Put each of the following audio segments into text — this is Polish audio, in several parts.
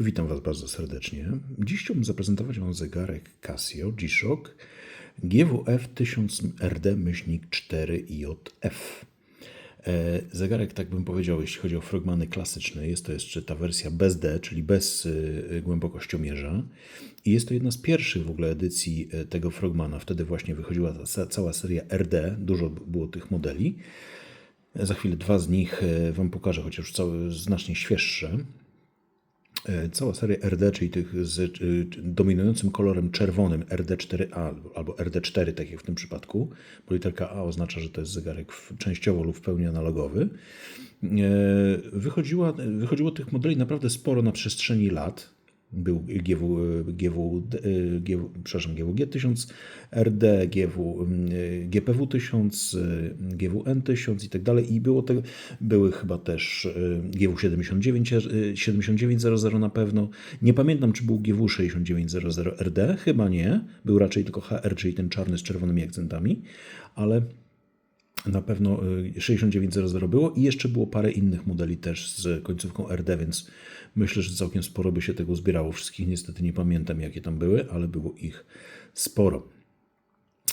Witam Was bardzo serdecznie. Dziś chciałbym zaprezentować Wam zegarek Casio G-Shock GWF 1000RD-4JF. E, Zegarek, tak bym powiedział, jeśli chodzi o frogmany klasyczne, jest to jeszcze ta wersja bez D, czyli bez y, głębokościomierza. I jest to jedna z pierwszych w ogóle edycji e, tego frogmana. Wtedy właśnie wychodziła ta cała seria RD, dużo było tych modeli. Za chwilę dwa z nich e, Wam pokażę, chociaż całe, znacznie świeższe. E, Cała seria RD, czyli tych z y, dominującym kolorem czerwonym RD4A albo RD4, tak jak w tym przypadku, bo literka A oznacza, że to jest zegarek częściowo lub w pełni analogowy. E, Wychodziła, wychodziło tych modeli naprawdę sporo na przestrzeni lat. Był GW, GW, GW, przepraszam, GWG 1000, RD, GW, GPW 1000, y, GWN 1000 i tak dalej. I było te, były chyba też y, GW 79, y, 7900 na pewno. Nie pamiętam, czy był GW 6900 RD, chyba nie. Był raczej tylko HR, czyli ten czarny z czerwonymi akcentami, ale na pewno y, 6900 było i jeszcze było parę innych modeli też z końcówką RD, więc myślę, że całkiem sporo by się tego zbierało. Wszystkich niestety nie pamiętam, jakie tam były, ale było ich sporo.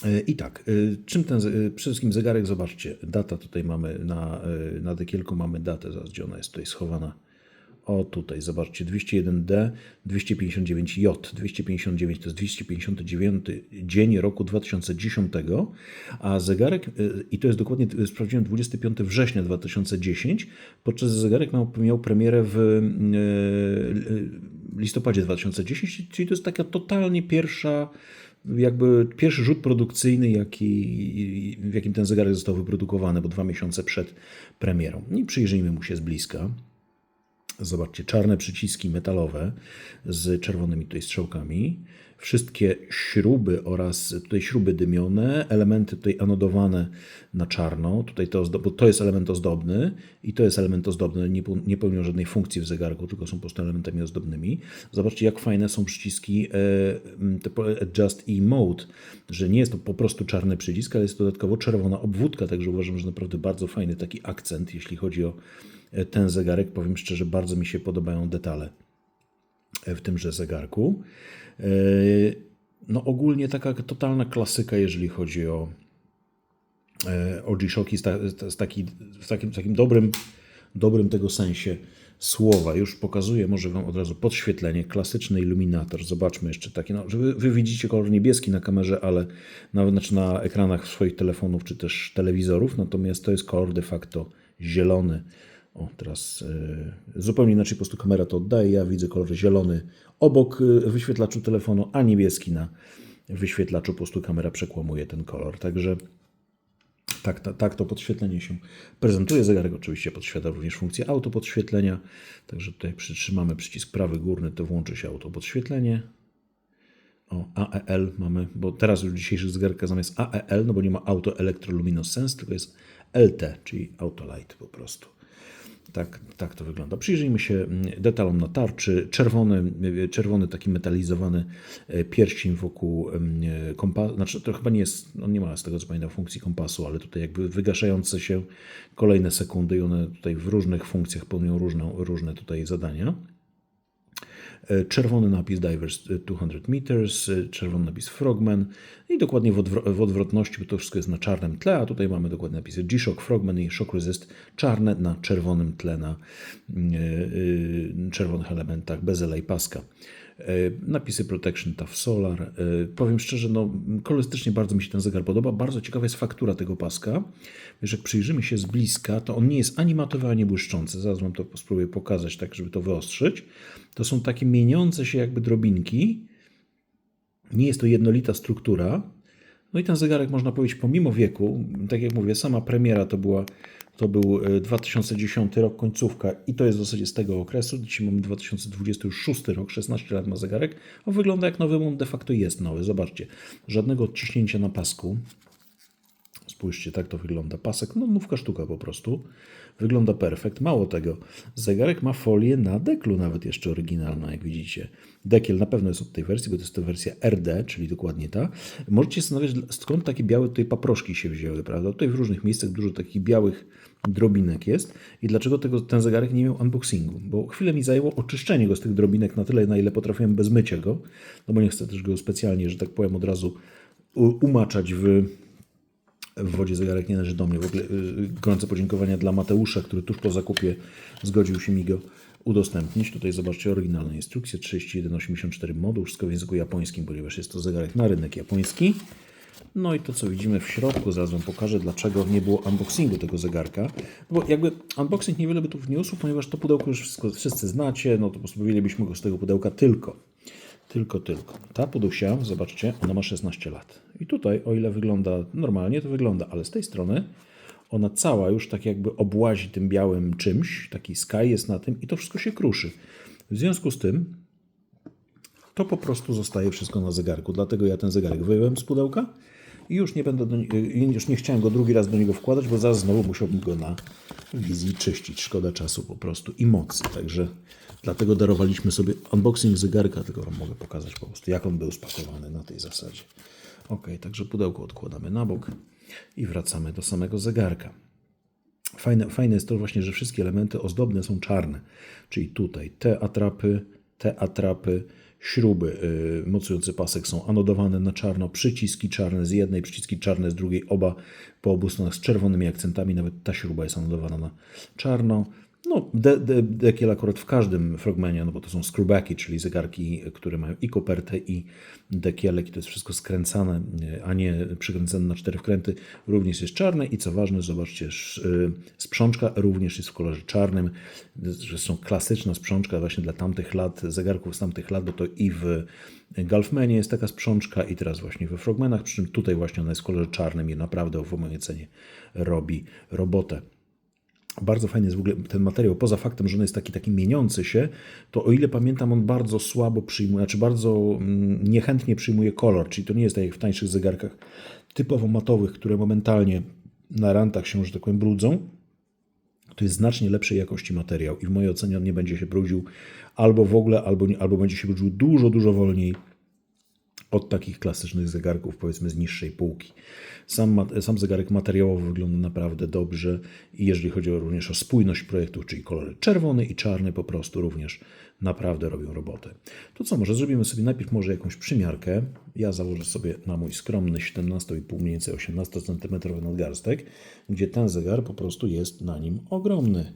Y, I tak, y, czym ten, ze- y, przede wszystkim zegarek, zobaczcie, data tutaj mamy na, y, na dekielku mamy datę, zaraz gdzie ona jest tutaj schowana. O tutaj, zobaczcie, 201D, 259J. 259 to jest 259 dzień roku 2010, a zegarek, y, i to jest dokładnie, y, sprawdziłem, 25 września 2010, podczas zegarek miał, miał premierę w y, listopadzie 2010, czyli to jest taka totalnie pierwsza, jakby pierwszy rzut produkcyjny, jaki, w jakim ten zegarek został wyprodukowany, bo dwa miesiące przed premierą. I przyjrzyjmy mu się z bliska. Zobaczcie, czarne przyciski metalowe z czerwonymi tutaj strzałkami. Wszystkie śruby oraz tutaj śruby dymione, elementy tutaj anodowane na czarno. Tutaj to, bo to jest element ozdobny i to jest element ozdobny. Nie, nie pełnią żadnej funkcji w zegarku, tylko są po prostu elementami ozdobnymi. Zobaczcie, jak fajne są przyciski e, Adjust E Mode, że nie jest to po prostu czarny przycisk, ale jest dodatkowo czerwona obwódka, także uważam, że naprawdę bardzo fajny taki akcent, jeśli chodzi o ten zegarek. Powiem szczerze, bardzo mi się podobają detale e, w tymże zegarku. E, No ogólnie taka totalna klasyka, jeżeli chodzi o, e, o G-Shocki z, ta, z taki, w takim, takim dobrym, dobrym tego sensie słowa. Już pokazuję może Wam od razu podświetlenie, klasyczny iluminator. Zobaczmy jeszcze taki, no, wy, wy widzicie kolor niebieski na kamerze, ale na, znaczy na ekranach swoich telefonów czy też telewizorów, natomiast to jest kolor de facto zielony. O, teraz e, zupełnie inaczej po prostu kamera to oddaje. Ja widzę kolor zielony obok e, wyświetlaczu telefonu, a niebieski na wyświetlaczu. Po prostu kamera przekłamuje ten kolor. Także tak, ta, tak to podświetlenie się prezentuje. Zegarek oczywiście podświetla również funkcję autopodświetlenia. Także tutaj przytrzymamy przycisk prawy górny, to włączy się autopodświetlenie. O, AEL mamy, bo teraz już dzisiejszy zegarka zamiast AEL, no bo nie ma Auto Electroluminescence, tylko jest LT, czyli Autolight po prostu. Tak, tak to wygląda. Przyjrzyjmy się mm, detalom na tarczy. Czerwony, y, czerwony taki metalizowany e, pierścień wokół kompasu. Znaczy, to chyba nie jest, on nie ma z tego co pamiętam funkcji kompasu, ale tutaj jakby wygaszające się kolejne sekundy i one tutaj w różnych funkcjach pełnią różne, różne tutaj zadania. E, Czerwony napis Divers 200 meters, e, czerwony napis Frogman i dokładnie w, odwro- w odwrotności, bo to wszystko jest na czarnym tle, a tutaj mamy dokładnie napisy G-Shock, Frogman i Shock Resist czarne na czerwonym tle na e, e, czerwonych elementach bez i paska. E, Napisy Protection Tough Solar. E, Powiem szczerze, no, kolorystycznie bardzo mi się ten zegar podoba. Bardzo ciekawa jest faktura tego paska. Wiesz, jak przyjrzymy się z bliska, to on nie jest ani matowy, ani błyszczący. Zaraz wam to spróbuję pokazać, tak żeby to wyostrzyć. To są takie mieniące się jakby drobinki. Nie jest to jednolita struktura. No i ten zegarek, można powiedzieć, pomimo wieku, tak jak mówię, sama premiera to była to był e, 2010 rok, końcówka i to jest w zasadzie z tego okresu. Dzisiaj mamy 2026 rok, 16 lat ma zegarek. On wygląda jak nowy, on de facto jest nowy. Zobaczcie, żadnego odciśnięcia na pasku. Spójrzcie, tak to wygląda. Pasek, no nówka sztuka po prostu. Wygląda perfekt. Mało tego, zegarek ma folię na deklu nawet jeszcze oryginalna, jak widzicie. Dekiel na pewno jest od tej wersji, bo to jest to wersja RD, czyli dokładnie ta. Możecie się zastanawiać, skąd takie białe tutaj paproszki się wzięły, prawda? Tutaj w różnych miejscach dużo takich białych drobinek jest i dlaczego tego, ten zegarek nie miał unboxingu? Bo chwilę mi zajęło oczyszczenie go z tych drobinek na tyle, na ile potrafiłem bez mycia go, no bo nie chcę też go specjalnie, że tak powiem, od razu umaczać w, w wodzie zegarek nie należy do mnie. W ogóle y, gorące podziękowania dla Mateusza, który tuż po zakupie zgodził się mi go udostępnić. Tutaj zobaczcie oryginalne instrukcje 3184 moduł, wszystko w języku japońskim, ponieważ jest to zegarek na rynek japoński. No i to, co widzimy w środku, zaraz Wam pokażę, dlaczego nie było unboxingu tego zegarka. Bo jakby unboxing niewiele by tu wniósł, ponieważ to pudełko już wszystko, wszyscy znacie, no to pozbawilibyśmy go z tego pudełka tylko. Tylko, tylko. Ta podusia, zobaczcie, ona ma 16 lat. I tutaj, o ile wygląda normalnie, to wygląda, ale z tej strony ona cała już tak jakby obłazi tym białym czymś, taki sky jest na tym i to wszystko się kruszy. W związku z tym to po prostu zostaje wszystko na zegarku. Dlatego ja ten zegarek wyjąłem z pudełka i już nie będę do, już nie chciałem go drugi raz do niego wkładać, bo zaraz znowu musiałbym go na wizji czyścić. Szkoda czasu po prostu i mocy. Także dlatego darowaliśmy sobie unboxing zegarka, tylko mogę pokazać po prostu, jak on był spakowany na tej zasadzie. Ok, także pudełko odkładamy na bok i wracamy do samego zegarka. Fajne, fajne jest to właśnie, że wszystkie elementy ozdobne są czarne. Czyli tutaj te atrapy, te atrapy, śruby y, mocujące pasek są anodowane na czarno, przyciski czarne z jednej, przyciski czarne z drugiej, oba po obu stronach z czerwonymi akcentami, nawet ta śruba jest anodowana na czarno. No, de, de, dekiel akurat w każdym frogmenie, no bo to są screwbacki, czyli zegarki, które mają i kopertę, i dekielek, i to jest wszystko skręcane, a nie przykręcone na cztery wkręty, również jest czarne i co ważne, zobaczcie, y, sprzączka również jest w kolorze czarnym, są klasyczna sprzączka właśnie dla tamtych lat, zegarków z tamtych lat, bo to i w Golfmanie jest taka sprzączka i teraz właśnie we Frogmanach, przy czym tutaj właśnie ona jest w kolorze czarnym i naprawdę w mojej cenie robi robotę. Bardzo fajny jest w ogóle ten materiał. Poza faktem, że on jest taki, taki mieniący się, to o ile pamiętam, on bardzo słabo przyjmuje, znaczy bardzo mm, niechętnie przyjmuje kolor, czyli to nie jest tak jak w tańszych zegarkach typowo matowych, które momentalnie na rantach się, że tak powiem, brudzą. To jest znacznie lepszej jakości materiał i w mojej ocenie on nie będzie się brudził albo w ogóle, albo, albo będzie się brudził dużo, dużo wolniej od takich klasycznych zegarków, powiedzmy z niższej półki. Sam, sam zegarek materiałowo wygląda naprawdę dobrze i jeżeli chodzi również o spójność projektu, czyli kolory czerwony i czarny po prostu również naprawdę robią robotę. To co, może zrobimy sobie najpierw może jakąś przymiarkę. Ja założę sobie na mój skromny 17,5 mniej więcej 18 cm nadgarstek, gdzie ten zegar po prostu jest na nim ogromny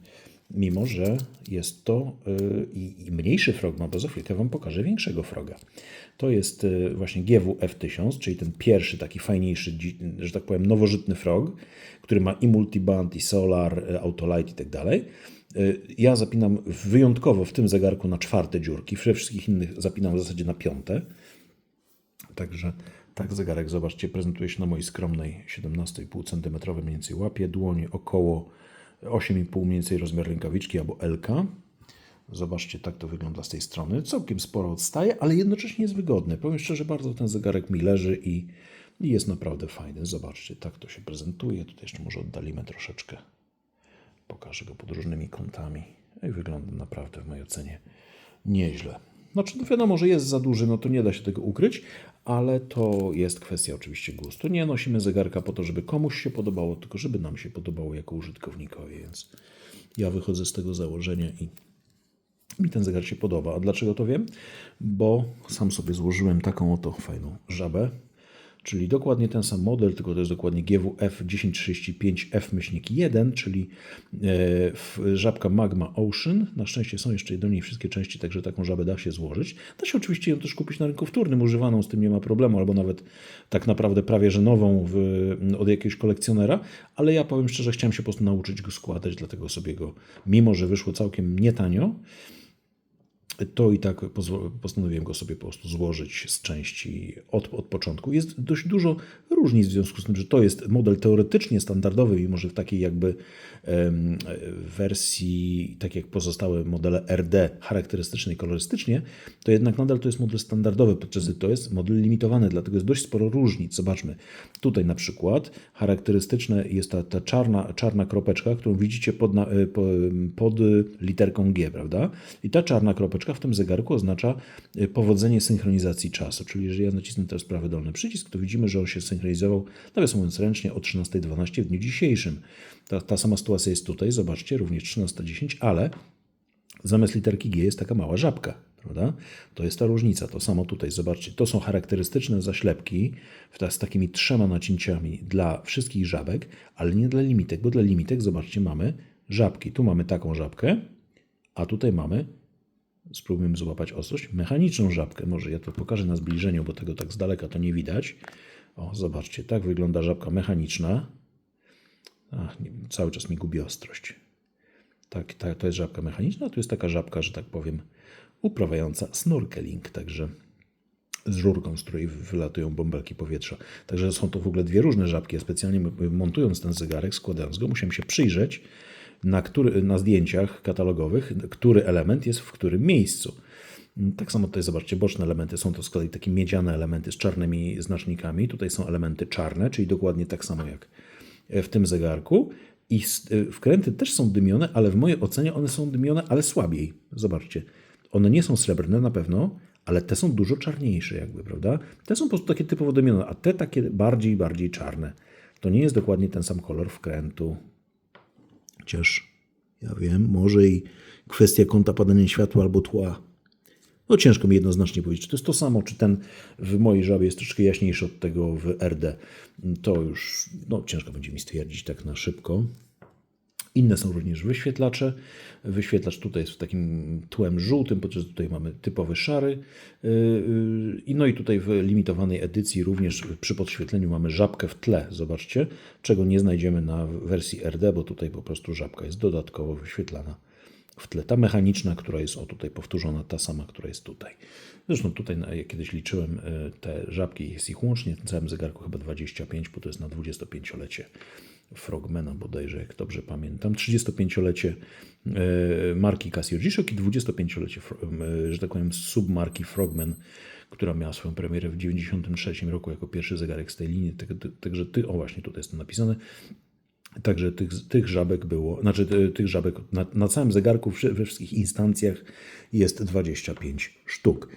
mimo że jest to y, i mniejszy frog ma, bo za chwilkę Wam pokażę większego froga. To jest y, właśnie GW F1000, czyli ten pierwszy taki fajniejszy, że tak powiem, nowożytny frog, który ma i multiband, i solar, y, autolight i tak dalej. Ja zapinam wyjątkowo w tym zegarku na czwarte dziurki, we wszystkich innych zapinam w zasadzie na piąte. Także tak zegarek, zobaczcie, prezentuje się na mojej skromnej 17,5 cm mniej więcej łapie, dłoń około 8,5 mniej więcej rozmiar rękawiczki albo LK. Zobaczcie, tak to wygląda z tej strony. Całkiem sporo odstaje, ale jednocześnie jest wygodny. Powiem szczerze, bardzo ten zegarek mi leży i, i jest naprawdę fajny. Zobaczcie, tak to się prezentuje. Tutaj jeszcze może oddalimy troszeczkę. Pokażę go pod różnymi kątami. I wygląda naprawdę w mojej ocenie nieźle. Znaczy, no wiadomo, że jest za duży, no to nie da się tego ukryć, ale to jest kwestia oczywiście gustu. Nie nosimy zegarka po to, żeby komuś się podobało, tylko żeby nam się podobało jako użytkownikowi, więc ja wychodzę z tego założenia i mi ten zegar się podoba. A dlaczego to wiem? Bo sam sobie złożyłem taką oto fajną żabę czyli dokładnie ten sam model, tylko to jest dokładnie GWF 1035F-1, czyli e, żabka Magma Ocean. Na szczęście są jeszcze do niej wszystkie części, także taką żabę da się złożyć. Da się oczywiście ją też kupić na rynku wtórnym, używaną, z tym nie ma problemu, albo nawet tak naprawdę prawie że nową w, od jakiegoś kolekcjonera, ale ja powiem szczerze, chciałem się po prostu nauczyć go składać, dlatego sobie go, mimo że wyszło całkiem nie tanio, to i tak postanowiłem go sobie po prostu złożyć z części od, od początku. Jest dość dużo różnic w związku z tym, że to jest model teoretycznie standardowy, mimo że w takiej jakby wersji, tak jak pozostałe modele RD, charakterystycznej kolorystycznie, to jednak nadal to jest model standardowy, podczas gdy to jest model limitowany, dlatego jest dość sporo różnic. Zobaczmy, tutaj na przykład charakterystyczne jest ta, ta czarna, czarna kropeczka, którą widzicie pod, e, po- pod literką G, prawda? I ta czarna kropeczka w tym zegarku oznacza e, powodzenie synchronizacji czasu, czyli jeżeli ja nacisnę teraz prawy dolny przycisk, to widzimy, że on się synchronizował, nawiasem mówiąc ręcznie, o 13.12 w dniu dzisiejszym. Ta, ta sama sytuacja jest tutaj, zobaczcie, również 13.10, ale zamiast literki G jest taka mała żabka, prawda? To jest ta różnica. To samo tutaj, zobaczcie, to są charakterystyczne zaślepki z takimi trzema nacięciami dla wszystkich żabek, ale nie dla limitek, bo dla limitek, zobaczcie, mamy żabki. Tu mamy taką żabkę, a tutaj mamy, spróbujmy złapać ostrość, mechaniczną żabkę. Może ja to pokażę na zbliżeniu, bo tego tak z daleka to nie widać. O, zobaczcie, tak wygląda żabka mechaniczna. Ach, nie, cały czas mi gubi ostrość. Tak, tak, to jest żabka mechaniczna, to jest taka żabka, że tak powiem, uprawiająca snorkeling, także z rurką, z której wylatują bąbelki powietrza. Także są to w ogóle dwie różne żabki. Ja specjalnie montując ten zegarek, składając go, musiałem się przyjrzeć na, który, na zdjęciach katalogowych, który element jest w którym miejscu. Tak samo tutaj zobaczcie, boczne elementy są to z kolei takie miedziane elementy z czarnymi znacznikami. Tutaj są elementy czarne, czyli dokładnie tak samo jak w tym zegarku. I wkręty też są dymione, ale w mojej ocenie one są dymione, ale słabiej. Zobaczcie. One nie są srebrne na pewno, ale te są dużo czarniejsze jakby, prawda? Te są po prostu takie typowo dymione, a te takie bardziej, bardziej czarne. To nie jest dokładnie ten sam kolor wkrętu. Chociaż ja wiem, może i kwestia kąta padania światła albo tła. No ciężko mi jednoznacznie powiedzieć, czy to jest to samo, czy ten w mojej żabie jest troszkę jaśniejszy od tego w RD. To już no, ciężko będzie mi stwierdzić tak na szybko. Inne są również wyświetlacze. Wyświetlacz tutaj jest w takim tłem żółtym, podczas tutaj mamy typowy szary. Yy, yy, I no i tutaj w limitowanej edycji również przy podświetleniu mamy żabkę w tle, zobaczcie, czego nie znajdziemy na wersji RD, bo tutaj po prostu żabka jest dodatkowo wyświetlana w tle. Ta mechaniczna, która jest o tutaj powtórzona, ta sama, która jest tutaj. Zresztą tutaj na- ja kiedyś liczyłem e, te żabki, jest ich łącznie w całym zegarku chyba 25, bo to jest na 25-lecie Frogmana bodajże, jak dobrze pamiętam. 35-lecie e, marki Casio G-Shock i 25-lecie, fro- e, że tak powiem, submarki Frogman, która miała swoją premierę w 93 roku jako pierwszy zegarek z tej linii. Także- Także ty, o właśnie tutaj jest to napisane, Także tych, tych żabek było, znaczy ty- tych żabek na, na całym zegarku we wszystkich instancjach jest 25 sztuk.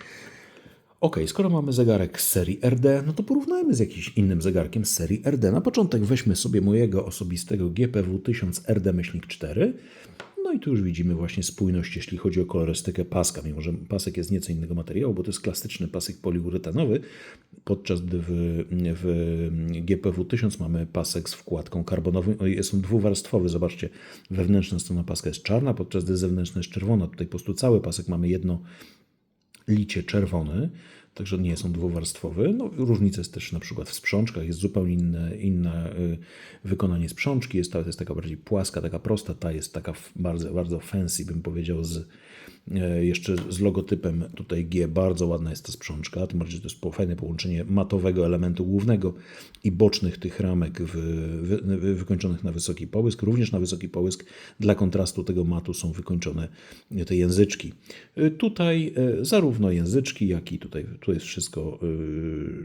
Ok, skoro mamy zegarek z serii RD, no to porównajmy z jakimś innym zegarkiem z serii RD. Na początek weźmy sobie mojego osobistego GPW 1000 RD-4. No i tu już widzimy właśnie spójność, jeśli chodzi o kolorystykę paska, mimo że pasek jest nieco innego materiału, bo to jest klasyczny pasek poliuretanowy, podczas gdy w, w GPW 1000 mamy pasek z wkładką karbonową. O, Jest on dwuwarstwowy, zobaczcie, wewnętrzna strona paska jest czarna, podczas gdy zewnętrzna jest czerwona. Tutaj po prostu cały pasek mamy jedno licie czerwony, także nie są dwuwarstwowy. No, różnica jest też na przykład w sprzączkach, jest zupełnie inne, inne y, wykonanie sprzączki, jest ta jest taka bardziej płaska, taka prosta, ta jest taka bardzo, bardzo fancy, bym powiedział, z, jeszcze z logotypem tutaj G, bardzo ładna jest ta sprzączka, tym bardziej, że to jest fajne połączenie matowego elementu głównego i bocznych tych ramek w, wy, wy, wykończonych na wysoki połysk. Również na wysoki połysk dla kontrastu tego matu są wykończone te języczki. Y, Tutaj y, zarówno języczki, jak i tutaj tu jest wszystko,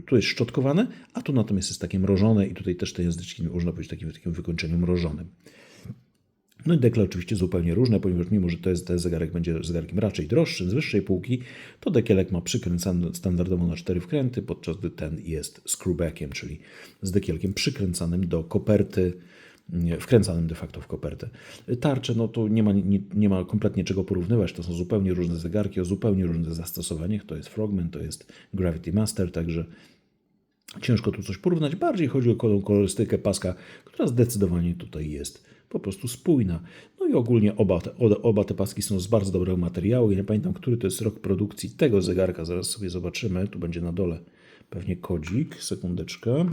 tu jest szczotkowane, a tu natomiast jest takie mrożone i tutaj też te języczki można powiedzieć takim, takim wykończeniu mrożonym. No i dekle oczywiście zupełnie różne, ponieważ mimo, że to jest, ten zegarek będzie zegarkiem raczej droższym, z wyższej półki, to dekielek ma przykręcany standardowo na cztery wkręty, podczas gdy ten jest screwbackiem, czyli z dekielkiem przykręcanym do koperty, wkręcanym de facto w kopertę. Tarcze, no to nie ma, nie, nie ma kompletnie czego porównywać, to są zupełnie różne zegarki o zupełnie różnych zastosowaniach, to jest Frogman, to jest Gravity Master, także Ciężko tu coś porównać. Bardziej chodzi o kolor- kolorystykę paska, która zdecydowanie tutaj jest po prostu spójna. No i ogólnie oba te, oba- te paski są z bardzo dobrego materiału. Ja nie pamiętam, który to jest rok produkcji tego zegarka. Zaraz sobie zobaczymy. Tu będzie na dole pewnie kodzik. Sekundeczkę.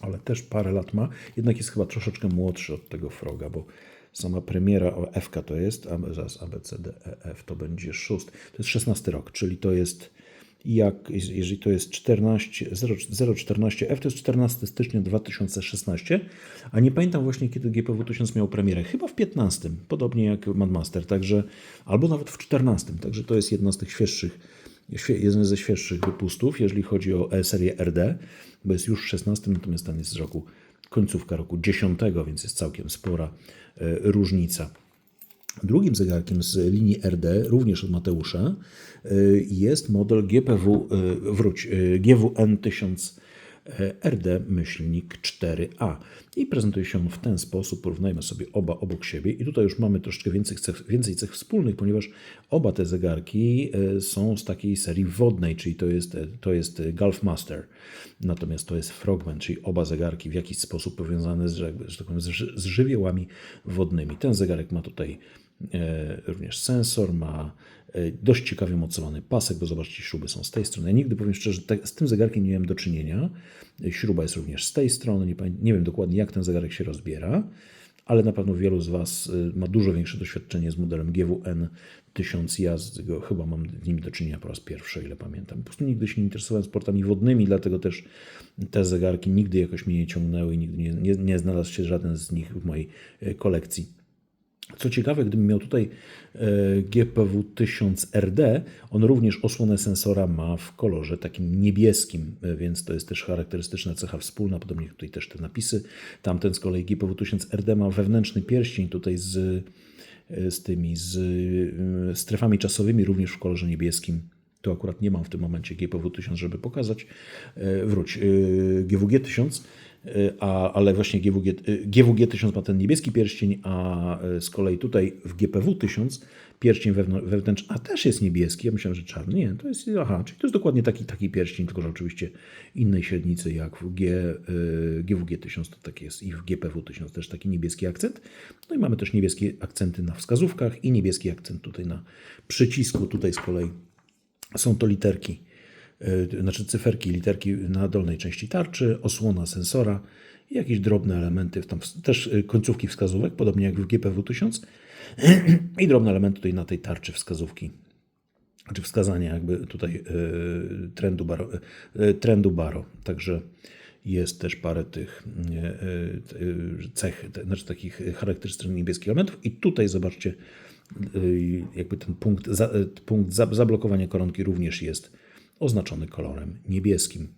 Ale też parę lat ma. Jednak jest chyba troszeczkę młodszy od tego Froga, bo sama premiera FK to jest, a zaraz A, B, C, D, E, F to będzie 6. To jest 16 rok, czyli to jest jak, jeżeli to jest 14, 014 F, to jest 14 stycznia 2016, a nie pamiętam właśnie kiedy GPW 1000 miał premierę, chyba w 15, podobnie jak Madmaster, także, albo nawet w 14, także to jest jedna z tych świeższych, jeden ze świeższych wypustów, jeżeli chodzi o serię RD, bo jest już 16, natomiast ten jest z roku końcówka roku 10, więc jest całkiem spora różnica. Drugim zegarkiem z linii RD, również od Mateusza, jest model GPW, wróć, GWN 1000 RD-4A i prezentuje się on w ten sposób. Porównajmy sobie oba obok siebie i tutaj już mamy troszeczkę więcej cech, więcej cech wspólnych, ponieważ oba te zegarki są z takiej serii wodnej, czyli to jest, to jest Gulf Master, natomiast to jest Frogman, czyli oba zegarki w jakiś sposób powiązane z, że tak powiem, z żywiołami wodnymi. Ten zegarek ma tutaj również sensor, ma dość ciekawie mocowany pasek, bo zobaczcie, śruby są z tej strony. Ja nigdy, powiem szczerze, tak, z tym zegarkiem nie miałem do czynienia. Śruba jest również z tej strony. Nie, nie wiem dokładnie, jak ten zegarek się rozbiera, ale na pewno wielu z Was ma dużo większe doświadczenie z modelem GWN 1000. Ja z chyba mam z nim do czynienia po raz pierwszy, ile pamiętam. Po prostu nigdy się nie interesowałem sportami wodnymi, dlatego też te zegarki nigdy jakoś mnie nie ciągnęły i nigdy nie, nie, nie znalazł się żaden z nich w mojej kolekcji. Co ciekawe, gdybym miał tutaj GPW 1000 RD, on również osłonę sensora ma w kolorze takim niebieskim, więc to jest też charakterystyczna cecha wspólna, podobnie tutaj też te napisy. Tamten z kolei GPW 1000 RD ma wewnętrzny pierścień tutaj z, z tymi z strefami czasowymi, również w kolorze niebieskim. To akurat nie mam w tym momencie GPW 1000, żeby pokazać. Wróć, GWG 1000 a, ale właśnie GWG, GWG 1000 ma ten niebieski pierścień, a z kolei tutaj w GPW 1000 pierścień wewnętrzny, a też jest niebieski, ja myślałem, że czarny, nie, to jest, aha, czyli to jest dokładnie taki, taki pierścień, tylko że oczywiście innej średnicy jak w G, GWG 1000 to tak jest. I w GPW 1000 też taki niebieski akcent. No i mamy też niebieskie akcenty na wskazówkach i niebieski akcent tutaj na przycisku, tutaj z kolei są to literki znaczy cyferki, literki na dolnej części tarczy, osłona sensora i jakieś drobne elementy, tam też końcówki wskazówek, podobnie jak w GPW 1000 i drobne elementy tutaj na tej tarczy wskazówki, czy wskazania jakby tutaj trendu baro, trendu baro. Także jest też parę tych cech, znaczy takich charakterystycznych niebieskich elementów. I tutaj zobaczcie, jakby ten punkt, punkt zablokowania koronki również jest oznaczony kolorem niebieskim.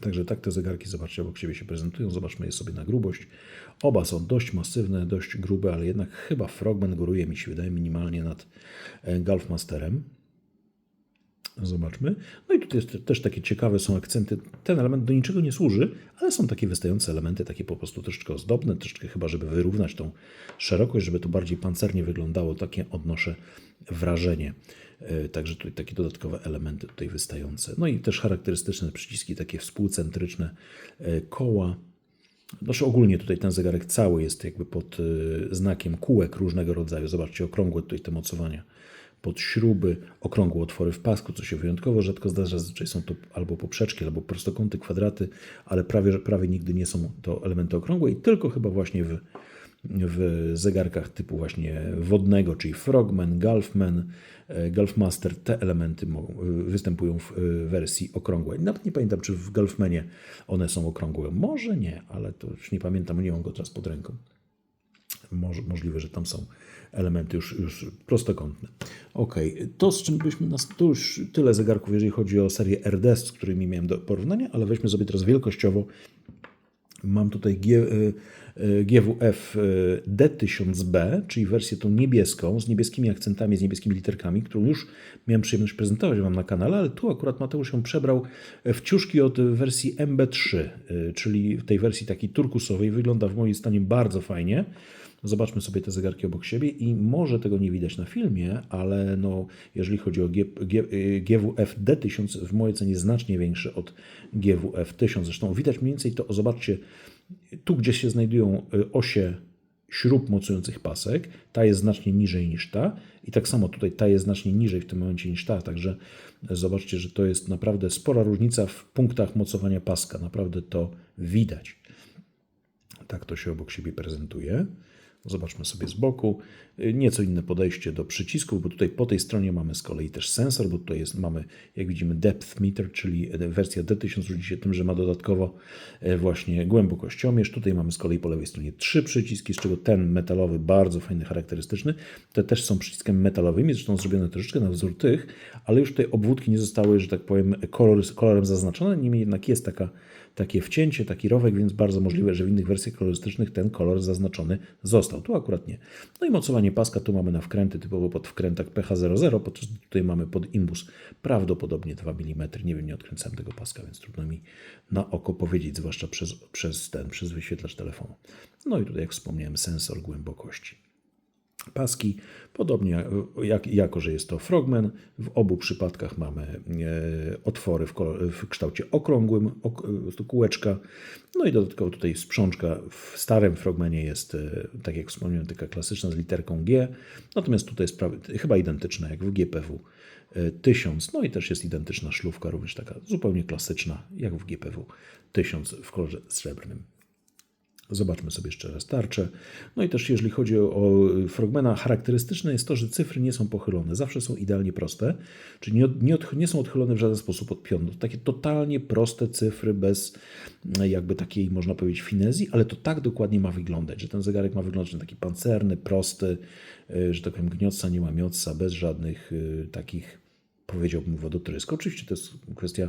Także tak te zegarki, zobaczcie, obok siebie się prezentują. Zobaczmy je sobie na grubość. Oba są dość masywne, dość grube, ale jednak chyba Frogman góruje, mi się wydaje, minimalnie nad Golfmasterem. Zobaczmy. No i tutaj jest też takie ciekawe są akcenty. Ten element do niczego nie służy, ale są takie wystające elementy, takie po prostu troszeczkę ozdobne, troszeczkę chyba, żeby wyrównać tą szerokość, żeby to bardziej pancernie wyglądało. Takie odnoszę wrażenie. Także tutaj takie dodatkowe elementy tutaj wystające. No i też charakterystyczne przyciski, takie współcentryczne koła. Znaczy ogólnie tutaj ten zegarek cały jest jakby pod znakiem kółek różnego rodzaju. Zobaczcie, okrągłe tutaj te mocowania pod śruby, okrągłe otwory w pasku, co się wyjątkowo rzadko zdarza. Zazwyczaj są to albo poprzeczki, albo prostokąty, kwadraty, ale prawie, prawie nigdy nie są to elementy okrągłe i tylko chyba właśnie w, w zegarkach typu właśnie wodnego, czyli Frogman, Gulfman, Gulfmaster, te elementy mogą, występują w wersji okrągłej. Nawet nie pamiętam, czy w Gulfmanie one są okrągłe. Może nie, ale to już nie pamiętam, nie mam go teraz pod ręką. Może, możliwe, że tam są elementy już, już prostokątne. Ok, to z czym byśmy, to już tyle zegarków, jeżeli chodzi o serię RD, z którymi miałem do porównania, ale weźmy sobie teraz wielkościowo. Mam tutaj GWF D1000B, czyli wersję tą niebieską, z niebieskimi akcentami, z niebieskimi literkami, którą już miałem przyjemność prezentować Wam na kanale, ale tu akurat Mateusz się przebrał w ciuszki od wersji MB3, czyli tej wersji takiej turkusowej. Wygląda w moim stanie bardzo fajnie. Zobaczmy sobie te zegarki obok siebie i może tego nie widać na filmie, ale no, jeżeli chodzi o G, G, GWF D1000, w mojej cenie znacznie większy od GWF 1000. Zresztą widać mniej więcej to, zobaczcie, tu gdzie się znajdują osie śrub mocujących pasek, ta jest znacznie niżej niż ta i tak samo tutaj ta jest znacznie niżej w tym momencie niż ta, także zobaczcie, że to jest naprawdę spora różnica w punktach mocowania paska, naprawdę to widać. Tak to się obok siebie prezentuje. Zobaczmy sobie z boku. Y, Nieco inne podejście do przycisków, bo tutaj po tej stronie mamy z kolei też sensor, bo tutaj jest, mamy, jak widzimy, depth meter, czyli wersja D1000 różni się tym, że ma dodatkowo e, właśnie głębokościomierz. Tutaj mamy z kolei po lewej stronie trzy przyciski, z czego ten metalowy, bardzo fajny, charakterystyczny. Te też są przyciskami metalowymi, zresztą zrobione troszeczkę na wzór tych, ale już tutaj obwódki nie zostały, że tak powiem, kolor, kolorem zaznaczone, niemniej jednak jest taka takie wcięcie, taki rowek, więc bardzo możliwe, że w innych wersjach kolorystycznych ten kolor zaznaczony został. Tu akurat nie. No i mocowanie paska, tu mamy na wkręty typowo pod wkrętach PH00, podczas tutaj mamy pod imbus prawdopodobnie 2 mm. Nie wiem, nie odkręcałem tego paska, więc trudno mi na oko powiedzieć, zwłaszcza przez, przez ten, przez wyświetlacz telefonu. No i tutaj, jak wspomniałem, sensor głębokości paski. Podobnie jak, jako, że jest to frogman, w obu przypadkach mamy e, otwory w, kolor, w kształcie okrągłym, ok, e, kółeczka. No i dodatkowo tutaj sprzączka w starym frogmanie jest, e, tak jak wspomniałem, taka klasyczna z literką G. Natomiast tutaj jest prawie, chyba identyczna jak w GPW 1000. No i też jest identyczna szlówka, również taka zupełnie klasyczna jak w GPW 1000 w kolorze srebrnym. Zobaczmy sobie jeszcze raz tarczę. No i też jeżeli chodzi o frogmana, charakterystyczne jest to, że cyfry nie są pochylone. Zawsze są idealnie proste, czyli nie, nie, nie są odchylone w żaden sposób od pionu. Takie totalnie proste cyfry, bez jakby takiej, można powiedzieć, finezji, ale to tak dokładnie ma wyglądać, że ten zegarek ma wyglądać na taki pancerny, prosty, że tak powiem, gniotca, nie łamiąca, bez żadnych takich powiedziałbym wodotrysk. Oczywiście to jest kwestia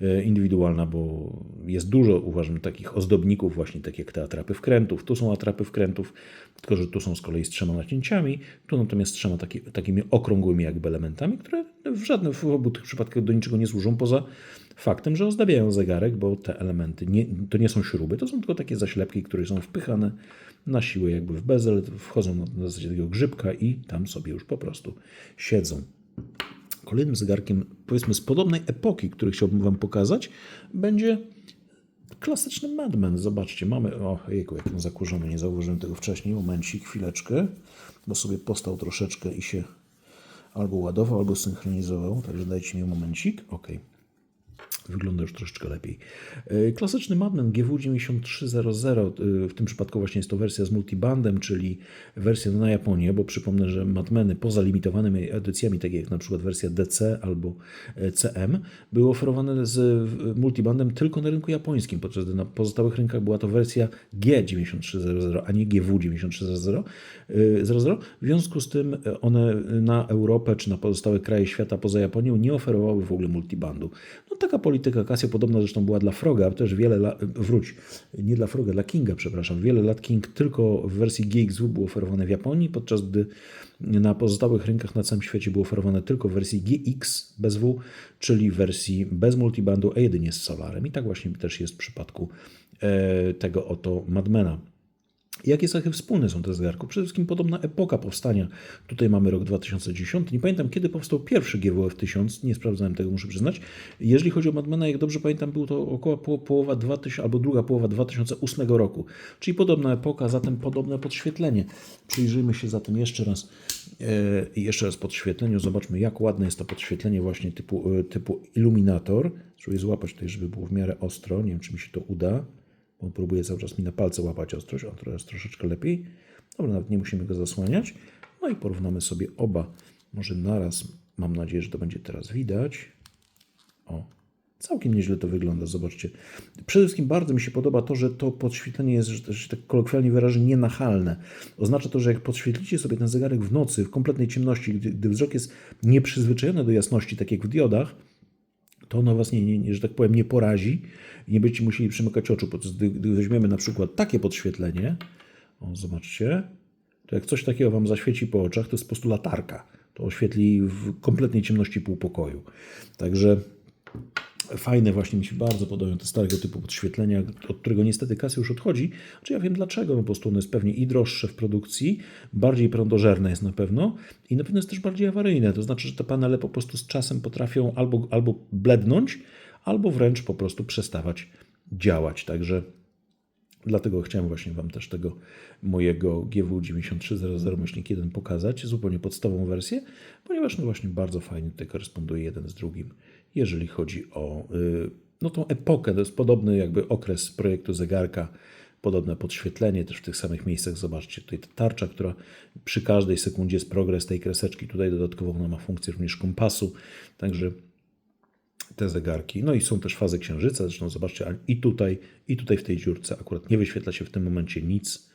e, indywidualna, bo jest dużo, uważam, takich ozdobników, właśnie tak jak te atrapy wkrętów. Tu są atrapy wkrętów, tylko że tu są z kolei z trzema nacięciami, tu natomiast z trzema taki, takimi okrągłymi jakby elementami, które w żadnym w obu tych przypadkach do niczego nie służą, poza faktem, że ozdabiają zegarek, bo te elementy nie, to nie są śruby, to są tylko takie zaślepki, które są wpychane na siłę jakby w bezel, wchodzą na zasadzie tego grzybka i tam sobie już po prostu siedzą. Kolejnym zegarkiem, powiedzmy z podobnej epoki, który chciałbym Wam pokazać, będzie klasyczny Madman. Zobaczcie, mamy. O, jejku, jak on zakurzony, nie zauważyłem tego wcześniej. Momencik, chwileczkę, bo sobie postał troszeczkę i się albo ładował, albo synchronizował. Także dajcie mi momencik. OK. Wygląda już troszeczkę lepiej. E, klasyczny Madman GW9300, e, w tym przypadku właśnie jest to wersja z multibandem, czyli wersja na Japonię, bo przypomnę, że Madmeny poza limitowanymi edycjami, takie jak na przykład wersja DC albo e, CM, były oferowane z multibandem tylko na rynku japońskim, podczas gdy na pozostałych rynkach była to wersja G9300, a nie GW9300. W związku z tym one na Europę czy na pozostałe kraje świata poza Japonią nie oferowały w ogóle multibandu. No taka polityka Casio podobna zresztą była dla Froga, też wiele lat, wróć, nie dla Froga, dla Kinga, przepraszam, wiele lat King tylko w wersji GXW był oferowany w Japonii, podczas gdy na pozostałych rynkach na całym świecie było oferowane tylko w wersji GX bez W, czyli wersji bez multibandu, a jedynie z Solarem. I tak właśnie też jest w przypadku e, tego oto Madmena. Jakie cechy wspólne są te zegarku? Przede wszystkim podobna epoka powstania. Tutaj mamy rok 2010. Nie pamiętam, kiedy powstał pierwszy GWF 1000. Nie sprawdzałem tego, muszę przyznać. Jeżeli chodzi o Madmana, jak dobrze pamiętam, był to około połowa 2000 albo druga połowa 2008 roku. Czyli podobna epoka, zatem podobne podświetlenie. Przyjrzyjmy się zatem jeszcze raz i jeszcze raz podświetleniu. Zobaczmy, jak ładne jest to podświetlenie właśnie typu, e, typu iluminator. Spróbuję złapać tutaj, żeby było w miarę ostro. Nie wiem, czy mi się to uda. On próbuje cały czas mi na palce łapać ostrość, on teraz troszeczkę lepiej. Dobra, nawet nie musimy go zasłaniać. No i porównamy sobie oba, może naraz. Mam nadzieję, że to będzie teraz widać. O, całkiem nieźle to wygląda, zobaczcie. Przede wszystkim bardzo mi się podoba to, że to podświetlenie jest, że się tak kolokwialnie wyrażę, nienachalne. Oznacza to, że jak podświetlicie sobie ten zegarek w nocy, w kompletnej ciemności, gdy, gdy wzrok jest nieprzyzwyczajony do jasności, tak jak w diodach, to ono Was, nie, nie, że tak powiem, nie porazi i nie będziecie musieli przymykać oczu. Gdy, gdy weźmiemy na przykład takie podświetlenie, o, zobaczcie, to jak coś takiego Wam zaświeci po oczach, to jest po prostu latarka. To oświetli w kompletnej ciemności półpokoju. Także fajne właśnie mi się bardzo podobają te starego typu podświetlenia, od którego niestety kasy już odchodzi. Czy ja wiem dlaczego, no po prostu ono jest pewnie i droższe w produkcji, bardziej prądożerne jest na pewno i na pewno jest też bardziej awaryjne. To znaczy, że te panele po prostu z czasem potrafią albo, albo blednąć, albo wręcz po prostu przestawać działać. Także Dlatego chciałem właśnie Wam też tego mojego GW9300 myślnik 1 pokazać, zupełnie podstawową wersję, ponieważ no właśnie bardzo fajnie tutaj koresponduje jeden z drugim, jeżeli chodzi o y, no, tą epokę. To jest podobny jakby okres projektu zegarka podobne podświetlenie też w tych samych miejscach. Zobaczcie, tutaj ta tarcza, która przy każdej sekundzie jest progres tej kreseczki. Tutaj dodatkowo ona ma funkcję również kompasu, także te zegarki. No i są też fazy księżyca, zresztą zobaczcie, i tutaj, i tutaj w tej dziurce akurat nie wyświetla się w tym momencie nic,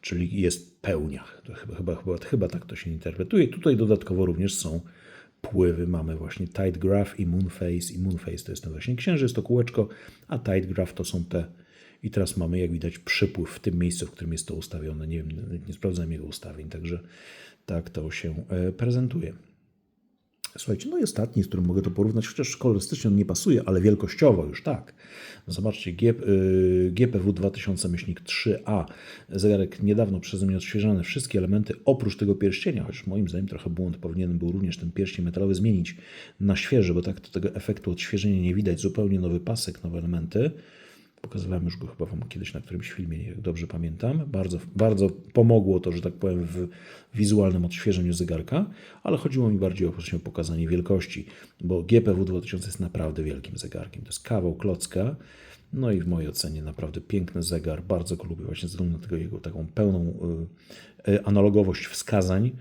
czyli jest pełnia. To chyba, chyba, chyba, chyba tak to się interpretuje. Tutaj dodatkowo również są pływy. Mamy właśnie Tide Graph i Moonface. I Moonface to jest ten właśnie księżyc, to kółeczko, a Tide Graph to są te. I teraz mamy, jak widać, przypływ w tym miejscu, w którym jest to ustawione. Nie wiem, nie sprawdzałem jego ustawień, także tak to się e, prezentuje. Słuchajcie, no i ostatni, z którym mogę to porównać, chociaż kolorystycznie on nie pasuje, ale wielkościowo już tak. No zobaczcie, GPW 2000-3A, zegarek niedawno przeze mnie odświeżany, wszystkie elementy oprócz tego pierścienia, chociaż moim zdaniem trochę błąd, powinien był również ten pierścień metalowy zmienić na świeży, bo tak to tego efektu odświeżenia nie widać, zupełnie nowy pasek, nowe elementy. Pokazywałem już go chyba Wam kiedyś na którymś filmie, jak dobrze pamiętam. Bardzo, bardzo pomogło to, że tak powiem, w wizualnym odświeżeniu zegarka, ale chodziło mi bardziej o właśnie pokazanie wielkości, bo GPW 2000 jest naprawdę wielkim zegarkiem. To jest kawał klocka. No i w mojej ocenie naprawdę piękny zegar, bardzo go lubię właśnie ze względu na tego jego taką pełną y, y, analogowość wskazań.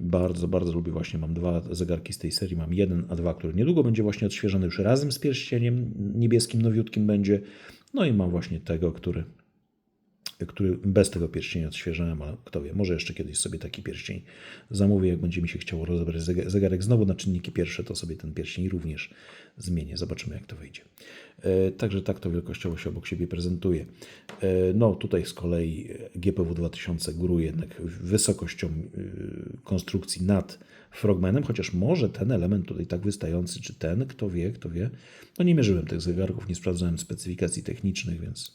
Bardzo, bardzo lubię właśnie, mam dwa zegarki z tej serii, mam jeden, a dwa, który niedługo będzie właśnie odświeżony już razem z pierścieniem niebieskim, nowiutkim będzie. No i mam właśnie tego, który, który bez tego pierścienia odświeżałem, ale kto wie, może jeszcze kiedyś sobie taki pierścień zamówię, jak będzie mi się chciało rozebrać zegarek znowu na czynniki pierwsze, to sobie ten pierścień również zmienię. Zobaczymy, jak to wyjdzie. E, także tak to wielkościowo się obok siebie prezentuje. E, no tutaj z kolei GPW 2000 góruje jednak wysokością e, konstrukcji nad frogmanem, chociaż może ten element tutaj tak wystający, czy ten, kto wie, kto wie. No nie mierzyłem tych zegarków, nie sprawdzałem specyfikacji technicznych, więc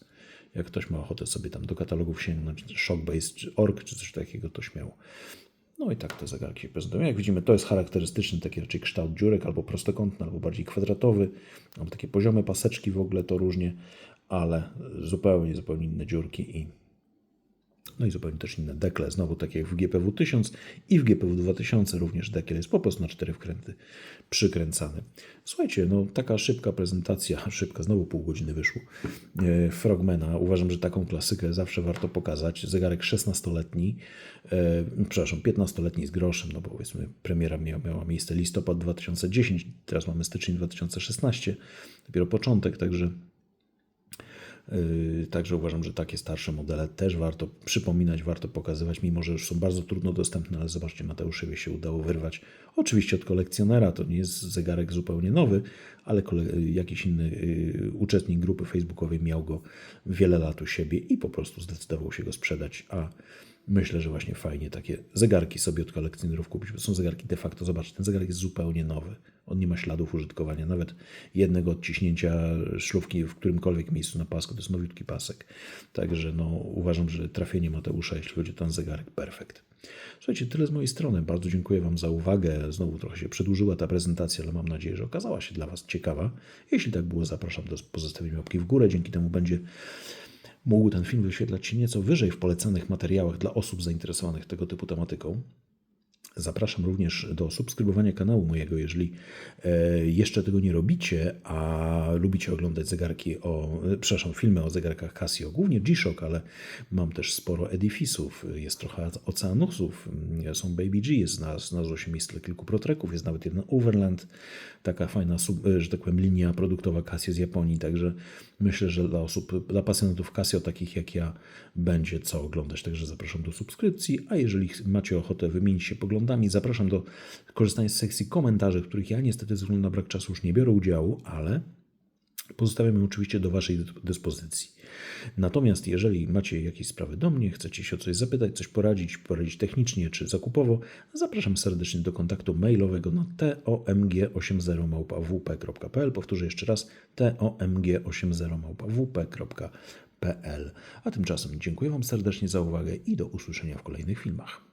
jak ktoś ma ochotę sobie tam do katalogów sięgnąć, Shockbase czy Org czy coś takiego, to śmiało. No i tak te zegarki się prezentują. Jak widzimy, to jest charakterystyczny taki raczej kształt dziurek, albo prostokątny, albo bardziej kwadratowy, albo takie poziome paseczki w ogóle to różnie, ale zupełnie, zupełnie inne dziurki i no i zupełnie też inne dekle, znowu tak jak w GPW 1000 i w GPW 2000 również dekiel jest po prostu na cztery wkręty przykręcany. Słuchajcie, no taka szybka prezentacja, szybka, znowu pół godziny wyszło, e, Frogmana. Uważam, że taką klasykę zawsze warto pokazać. Zegarek 16-letni, e, przepraszam, 15-letni z groszem, no bo powiedzmy premiera miała, miała miejsce listopad 2010, teraz mamy styczeń 2016, dopiero początek, także także uważam, że takie starsze modele też warto przypominać, warto pokazywać, mimo że już są bardzo trudno dostępne, ale zobaczcie, Mateuszowi się udało wyrwać. Oczywiście od kolekcjonera, to nie jest zegarek zupełnie nowy, ale jakiś inny yy, uczestnik grupy facebookowej miał go wiele lat u siebie i po prostu zdecydował się go sprzedać, a myślę, że właśnie fajnie takie zegarki sobie od kolekcjonerów kupić, bo są zegarki de facto, zobaczcie, ten zegarek jest zupełnie nowy. On nie ma śladów użytkowania, nawet jednego odciśnięcia szlówki w którymkolwiek miejscu na pasku, to jest nowiutki pasek. Także no, uważam, że trafienie Mateusza, jeśli chodzi o ten zegarek, perfekt. Słuchajcie, tyle z mojej strony. Bardzo dziękuję Wam za uwagę. Znowu trochę się przedłużyła ta prezentacja, ale mam nadzieję, że okazała się dla Was ciekawa. Jeśli tak było, zapraszam do pozostawienia łapki w górę. Dzięki temu będzie mógł ten film wyświetlać się nieco wyżej w polecanych materiałach dla osób zainteresowanych tego typu tematyką. Zapraszam również do subskrybowania kanału mojego, jeżeli e, jeszcze tego nie robicie, a lubicie oglądać zegarki o, e, przepraszam, filmy o zegarkach Casio, głównie G-Shock, ale mam też sporo Edifisów, jest trochę Oceanusów, są Baby G, jest, znalazło się miejsce kilku Protreków, jest nawet jeden Overland, taka fajna, e, że tak powiem, linia produktowa Casio z Japonii, także myślę, że dla osób, dla pasjonatów Casio, takich jak ja, będzie co oglądać, także zapraszam do subskrypcji, a jeżeli macie ochotę wymienić się poglądami, zapraszam do korzystania z sekcji komentarzy, w których ja niestety ze względu na brak czasu już nie biorę udziału, ale Pozostawiam oczywiście do Waszej dyspozycji. Natomiast jeżeli macie jakieś sprawy do mnie, chcecie się o coś zapytać, coś poradzić, poradzić technicznie czy zakupowo, zapraszam serdecznie do kontaktu mailowego na tomg80małpawp.pl. Powtórzę jeszcze raz tomg80małpawp.pl. A tymczasem dziękuję Wam serdecznie za uwagę i do usłyszenia w kolejnych filmach.